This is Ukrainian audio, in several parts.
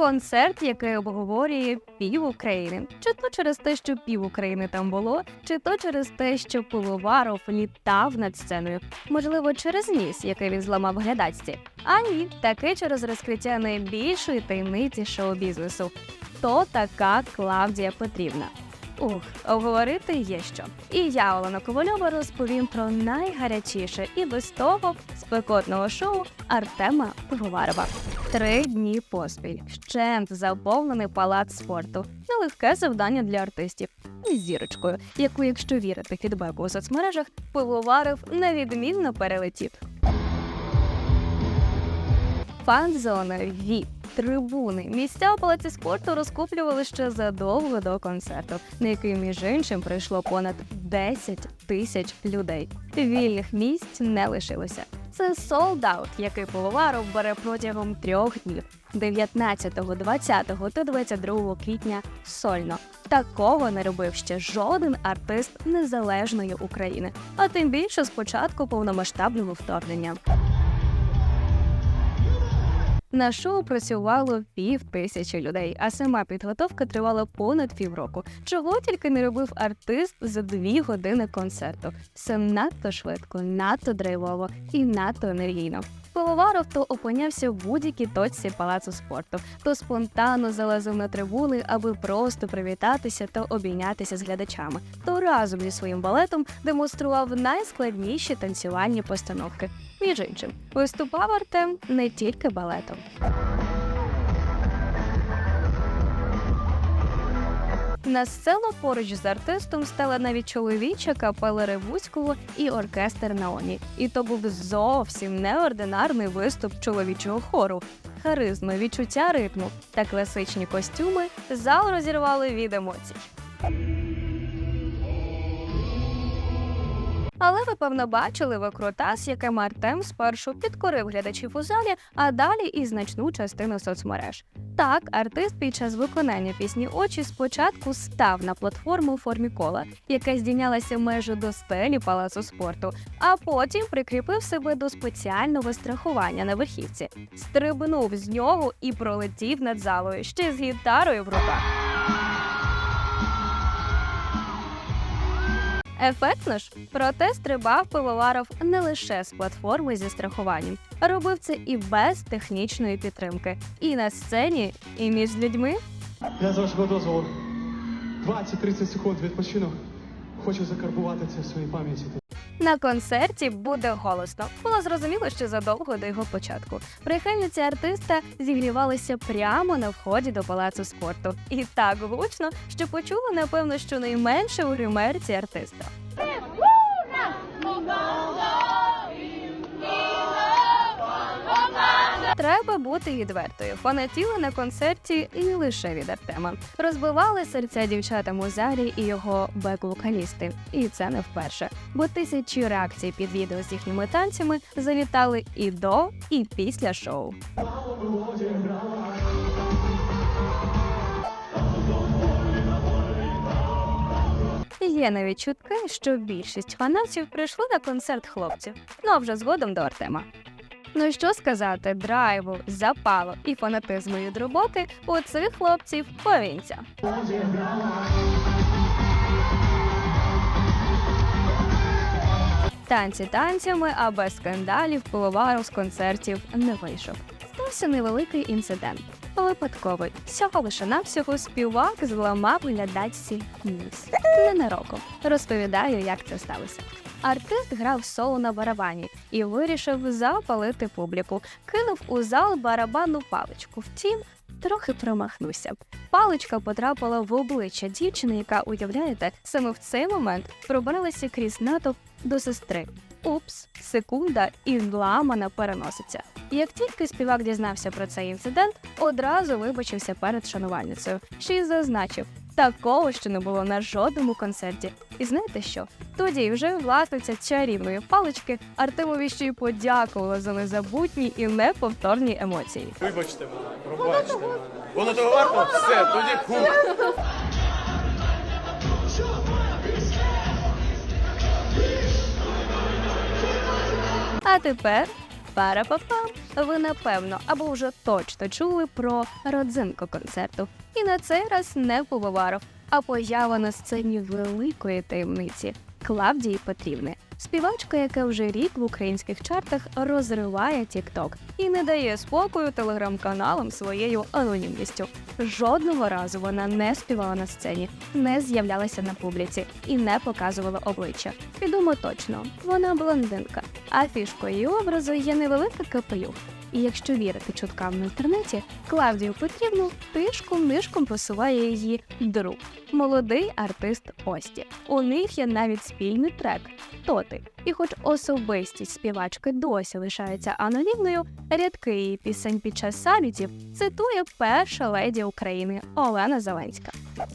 Концерт, який обговорює пів України, чи то через те, що пів України там було, чи то через те, що Пивоваров літав над сценою, можливо, через ніс, який він зламав глядачці. А ні, таки через розкриття найбільшої таємниці шоу-бізнесу. Хто така Клавдія Петрівна? Ух, обговорити є що. І я, Олена Ковальова, розповім про найгарячіше і без того спекотного шоу Артема Пивоварова. Три дні поспіль. Щент заповнений палац спорту. Нелегке завдання для артистів. Із зірочкою, яку, якщо вірити фідбеку у соцмережах, пивоварив невідмінно перелетів. Фан-зона ВІП. Трибуни місця у палаці спорту розкуплювали ще задовго до концерту, на який між іншим прийшло понад 10 тисяч людей. Вільних місць не лишилося. Це солд-аут, який пивоваров бере протягом трьох днів 19, 20 та 22 квітня сольно. Такого не робив ще жоден артист незалежної України, а тим більше з початку повномасштабного вторгнення. На шоу працювало пів тисячі людей, а сама підготовка тривала понад півроку. Чого тільки не робив артист за дві години концерту. Все надто швидко, надто драйвово і надто енергійно. Пивоваров то опинявся в будь-якій точці палацу спорту, то спонтанно залазив на трибуни, аби просто привітатися та обійнятися з глядачами, то разом зі своїм балетом демонстрував найскладніші танцювальні постановки. Між іншим, виступав Артем не тільки балетом. На сцену поруч з артистом стала навіть чоловіча капела Ревуцького і оркестр Наомі. І то був зовсім неординарний виступ чоловічого хору. Харизма, відчуття ритму та класичні костюми зал розірвали від емоцій. Але ви певно бачили викрутас, яким Артем спершу підкорив глядачів у залі, а далі і значну частину соцмереж. Так, артист під час виконання пісні очі спочатку став на платформу у формі кола, яка здійнялася майже до стелі палацу спорту, а потім прикріпив себе до спеціального страхування на верхівці, стрибнув з нього і пролетів над залою ще з гітарою в руках. Ефектно ж, проте стрибав пивоваров не лише з платформи зі страхуванням, робив це і без технічної підтримки. І на сцені, і між людьми. Я з вашого дозволу 20-30 секунд відпочинок. Хочу закарбувати це в своїй пам'яті. На концерті буде голосно. Було зрозуміло, що задовго до його початку. Прихильниці артиста зігрівалися прямо на вході до палацу спорту. І так гучно, що почули, напевно, щонайменше у гримерці артиста. Треба бути відвертою. Фанатіли на концерті не лише від Артема. Розбивали серця дівчатам у залі і його бек-вокалісти. І це не вперше. Бо тисячі реакцій під відео з їхніми танцями залітали і до, і після шоу. Є навіть чутки, що більшість фанатів прийшли на концерт хлопців, ну а вже згодом до Артема. Ну що сказати, драйву, запалу і фанатизму від у цих хлопців повінця. Танці танцями, а без скандалів пивоваров з концертів не вийшов. Стався невеликий інцидент. Випадковий. Всього лише навсього співак зламав глядачці ніс. Ненароком. Розповідаю, як це сталося. Артист грав соло на барабані і вирішив запалити публіку. Кинув у зал барабанну паличку. Втім, трохи промахнувся. Паличка потрапила в обличчя дівчини, яка, уявляєте, саме в цей момент пробралася крізь натовп до сестри. Упс, секунда і зламана переноситься. Як тільки співак дізнався про цей інцидент, одразу вибачився перед шанувальницею, ще й зазначив. Такого ще не було на жодному концерті. І знаєте що? Тоді вже власниця чарівної палички Артемові ще й подякувала за незабутні і неповторні емоції. Вибачте мене, пробачте мене. Воно того варто? Все, тоді хух. А тепер пара-па-пам! ви напевно або вже точно чули про родзинку концерту. І на цей раз не Пивоваров, а поява на сцені великої таємниці Клавдії Петрівни. Співачка, яка вже рік в українських чартах розриває TikTok і не дає спокою телеграм-каналам своєю анонімністю. Жодного разу вона не співала на сцені, не з'являлася на публіці і не показувала обличчя. Відомо точно, вона блондинка, а фішкою її образу є невелика капелюх. І якщо вірити чуткам в інтернеті, Клавдію Петрівну тишком нишком посуває її друг, молодий артист Ості. У них є навіть спільний трек «Хто ти?». І хоч особистість співачки досі лишається анонімною, рядки її пісень під час самітів цитує перша леді України Олена Зеленська.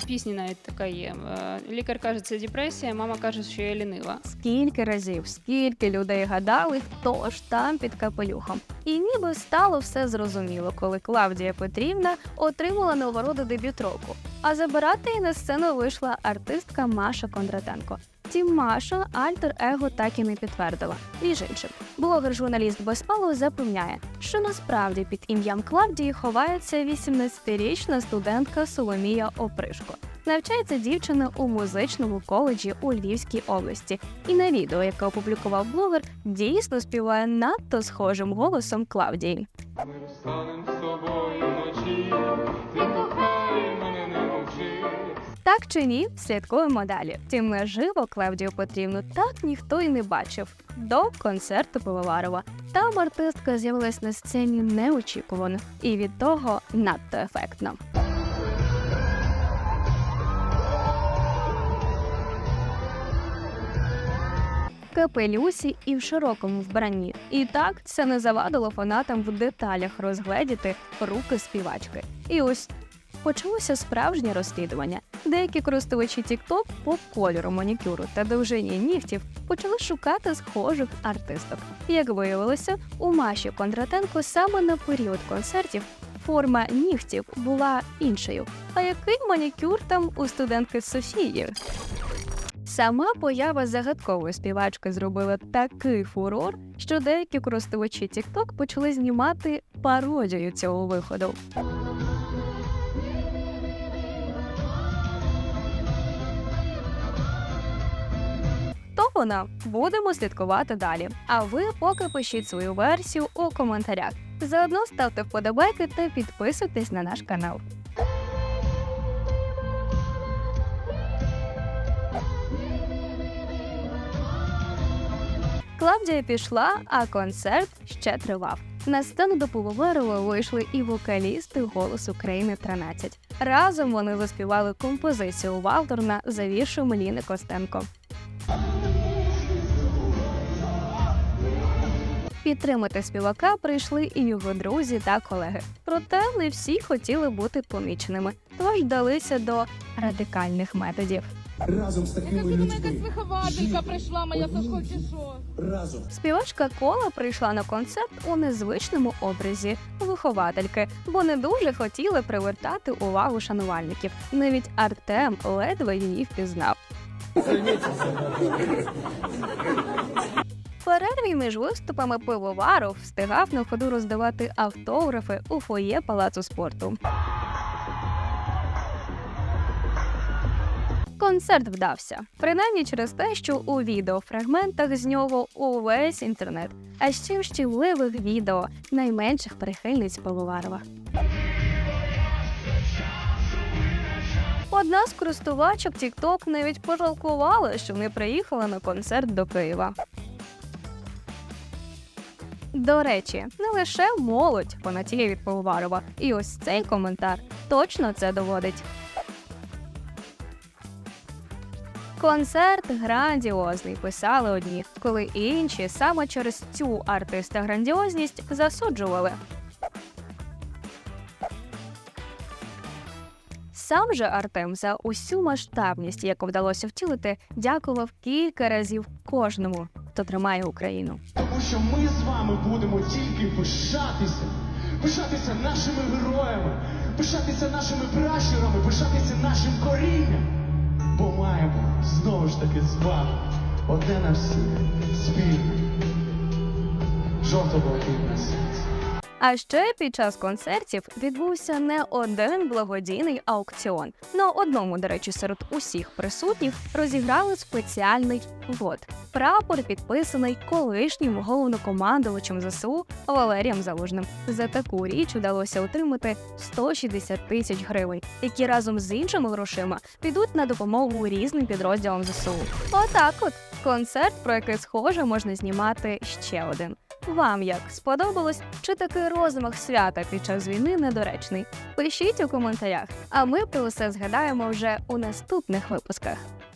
Пісні навіть така є. Е, Лікар каже, це депресія, мама каже, що я лінива. Скільки разів, скільки людей гадали, хто ж там під капелюхом. І ніби стало все зрозуміло, коли Клавдія Петрівна отримала нагороду дебют року. А забирати її на сцену вийшла артистка Маша Кондратенко. Втім, Маша альтер-его так і не підтвердила. Між іншим, блогер-журналіст Безпалов запевняє, що насправді під ім'ям Клавдії ховається 18-річна студентка Соломія Опришко. Навчається дівчина у музичному коледжі у Львівській області. І на відео, яке опублікував блогер, дійсно співає надто схожим голосом Клавдії. Ми розстанем з Так чи ні, слідкуємо далі. Втім, наживо Клавдію Петрівну так ніхто й не бачив до концерту Пивоварова. Там артистка з'явилась на сцені неочікувано і від того надто ефектно. Капелюсі і в широкому вбранні. І так це не завадило фанатам в деталях розгледіти руки співачки. І ось почалося справжнє розслідування. Деякі користувачі TikTok по кольору манікюру та довжині нігтів почали шукати схожих артисток. Як виявилося, у Маші Кондратенко саме на період концертів форма нігтів була іншою. А який манікюр там у студентки Софії? Сама поява загадкової співачки зробила такий фурор, що деякі користувачі TikTok почали знімати пародію цього виходу. Вона будемо слідкувати далі. А ви поки пишіть свою версію у коментарях. Заодно ставте вподобайки та підписуйтесь на наш канал. Клавдія пішла, а концерт ще тривав. На сцену до Пивоварова вийшли і вокалісти «Голос України 13». Разом вони заспівали композицію Валторна за віршем Ліни Костенко. Підтримати співака прийшли і його друзі та колеги. Проте не всі хотіли бути поміченими, тож вдалися до радикальних методів. разом з такими Якась тут якась вихователька прийшла, моя одні Сашко чи що? разом. Співачка Кола прийшла на концерт у незвичному образі виховательки, бо не дуже хотіли привертати увагу шанувальників. Навіть Артем ледве її впізнав. Перерві між виступами пивоваров встигав на ходу роздавати автографи у фоє палацу спорту. Концерт вдався, принаймні через те, що у відеофрагментах з нього увесь інтернет, а ще в щемливих відео найменших прихильниць Пивоварова. Одна з користувачок TikTok навіть пожалкувала, що не приїхала на концерт до Києва. До речі, не лише молодь фанатіє від Пивоварова, і ось цей коментар точно це доводить. Концерт грандіозний, писали одні, коли інші саме через цю артиста грандіозність засуджували. Сам же Артем за усю масштабність, яку вдалося втілити, дякував кілька разів кожному, хто тримає Україну. Тому що ми з вами будемо тільки пишатися, пишатися нашими героями, пишатися нашими пращурами, пишатися нашим корінням. Бо маємо знову ж таки з вами одне на всіх спільне. Жовто-блакитне серце. А ще під час концертів відбувся не один благодійний аукціон. На одному, до речі, серед усіх присутніх розіграли спеціальний лот. Прапор підписаний колишнім головнокомандувачем ЗСУ Валерієм Залужним. За таку річ вдалося отримати 160 тисяч гривень, які разом з іншими грошима підуть на допомогу різним підрозділам ЗСУ. Отак, от концерт, про який схоже, можна знімати ще один. Вам як сподобалось? Чи такий розмах свята під час війни недоречний? Пишіть у коментарях, а ми про усе згадаємо вже у наступних випусках.